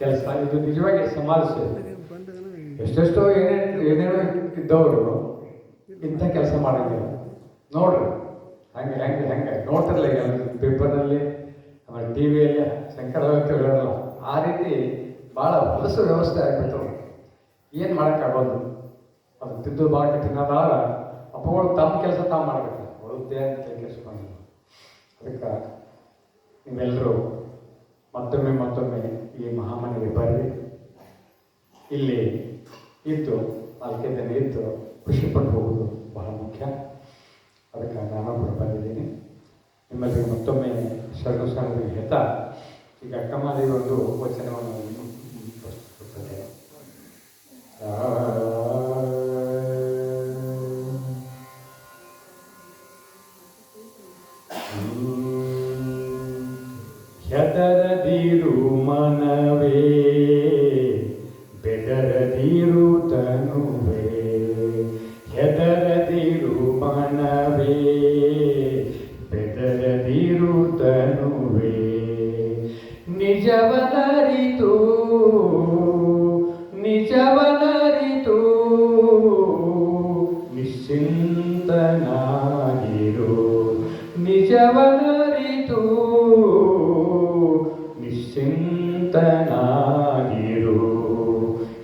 ಕೆಲಸ ಇದು ನಿಜವಾಗಿ ಸಮಾಜ ಸೇವೆ. ಎಷ್ಟೆಷ್ಟೋ ಏನೇನು ಏನೇನೋ ಇದ್ದವರು ಇಂಥ ಕೆಲಸ ಮಾಡಿದ್ದೀರ. ನೋಡ್ರಿ, ಹಂಗೆ, ಹೆಂಗೆ ಹೆಂಗೆ. ನೋಡ್ತಿರಲ್ಲ ಈಗ ಪೇಪರ್ನಲ್ಲಿ, ಆಮೇಲೆ ಟಿ ವಿಯಲ್ಲಿ ವ್ಯಕ್ತಿಗಳಲ್ಲ ಆ ರೀತಿ ಭಾಳ ಹೊಲಸು ವ್ಯವಸ್ಥೆ ಆಗ್ಬಿಟ್ಟು ಏನು ಮಾಡೋಕ್ಕಾಗೋದು ಅದು ತಿದ್ದು ಬಾಕಿ ತಿನ್ನೋದಾಗ ಅಪ್ಪಗಳು ತಮ್ಮ ಕೆಲಸ ತಾವು ಮಾಡಬೇಕು. ಹೊಲದ್ದೇ ಅಂತ ಕೆಲ್ಸ್ಕೊಂಡು ಅದಕ್ಕೆ ನೀವೆಲ್ಲರೂ ಮತ್ತೊಮ್ಮೆ ಮತ್ತೊಮ್ಮೆ ಈ ಮಹಾಮನೆಗೆ ಬರ್ರಿ ಇಲ್ಲಿ ಇದ್ದು ನಾಲ್ಕೈದು ಇದ್ದು ಖುಷಿ ಪಟ್ಟು ಬಹಳ ಮುಖ್ಯ ಅದಕ್ಕೆ ನಾನು ಕೂಡ ಬಂದಿದ್ದೀನಿ ನಿಮ್ಮಲ್ಲಿ ಮತ್ತೊಮ್ಮೆ ಶರಣು ಶರಣರಿಗೆ ಹೇಳ್ತಾ ಈಗ ಅಕ್ಕಮಾರಿ ಒಂದು ವಚನವನ್ನು ಪ್ರಸ್ತುತಪಡಿಸುತ್ತದೆ. ಹೆದರದಿರು ನಿಜವನರಿತು ನಿಜವನರಿತು. ನಿಶ್ಚಿಂತನಾಗಿರು ನಿಜವನರಿತು ನಿಶ್ಚಿಂತನಾಗಿರು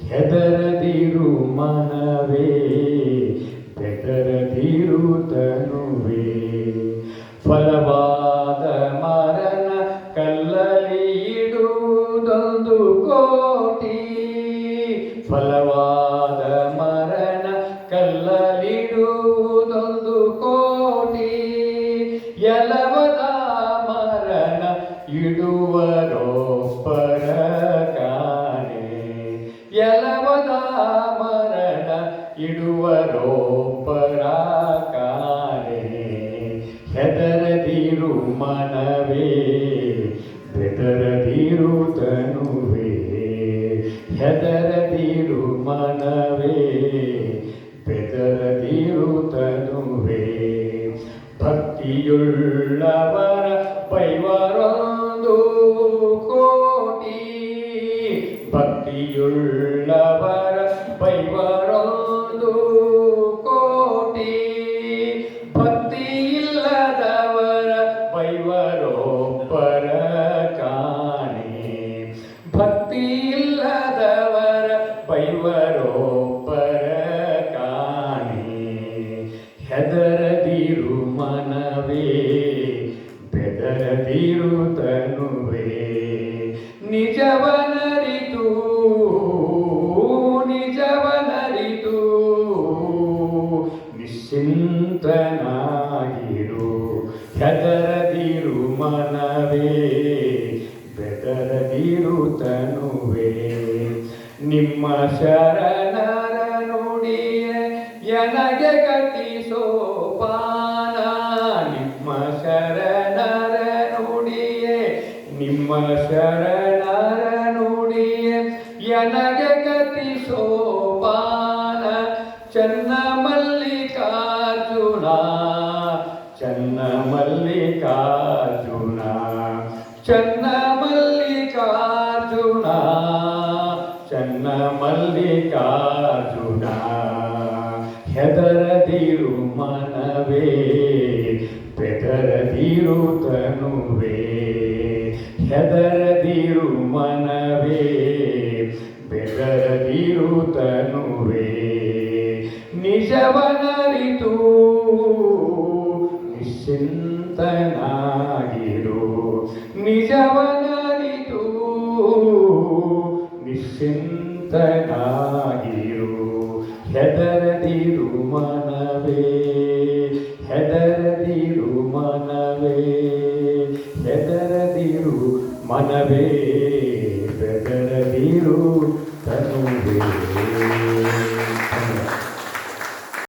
ಹೆದರದಿರು ಮನವೇ ಬೆದರದಿರು ತನುವೇ. ಫಲವಾದ ಫಲವಾದ ಮರಣ ಕಲ್ಲಲಿಡುವುದೊಂದು ಕೋಟಿ. ಎಲವದ ಮರಣ ಇಡುವರೋ ಕಾಣೆ. ಎಲವದ ಮರಣ ಇಡುವರೋ ಕಾಣೆ. ಹೆದರದಿರು ಮನವೇ, ಬೆದರದಿರು ತನುವೇ. ಹೆದರದಿರು ಮನವೇ ಬೆದರದಿರು ತನುವೇ ಭಕ್ತಿಯುಳ್ಳವರ ಪೈವರೊಂದು ಹೆದರದಿರು ಮನವೇ, ಬೆದರದಿರು ತನುವೇ. ನಿಜವನರಿತು ನಿಜವನರಿತು ನಿಶ್ಚಿಂತನಾಗಿರು ಹೆದರದಿರು ಮನವೇ, ಬೆದರದಿರು ತನುವೇ. ನಿಮ್ಮ ಶರಣರ ನುಡಿಯ ಎನಗೆ ಗತಿ ನಿಮ್ಮ ಶರಣರ ನುಡಿಯ ಎನಗೆ ಗತಿ ಸೋಪಾನ, ಚನ್ನ ಮಲ್ಲಿಕಾರ್ಜುನ ಚನ್ನ ಮಲ್ಲಿಕಾರ್ಜುನ ಚನ್ನ ಮಲ್ಲಿಕಾರ್ಜುನ ಚನ್ನ ಮಲ್ಲಿಕಾರ್ಜುನ. ಹೆದರದಿರು ಮನವೇ, ಬೆದರದಿರು ತನುವೇ. ಹೆದರದಿರು ಮನವೇ ಬೆದರದಿರು ತನುವೇ. ನಿಜವನರಿತು ನಿಶ್ಚಿಂತನಾಗಿರು. ನಿಜವನರಿತು ನಿಶ್ಚಿಂತನಾಗಿರು. ಹೆದರದಿರು ಮನವೇ. ಹೆದರದಿರು ಮನವೇ ಬೆದರದಿರು ತನುವೇ ಧನ್ಯವಾದ.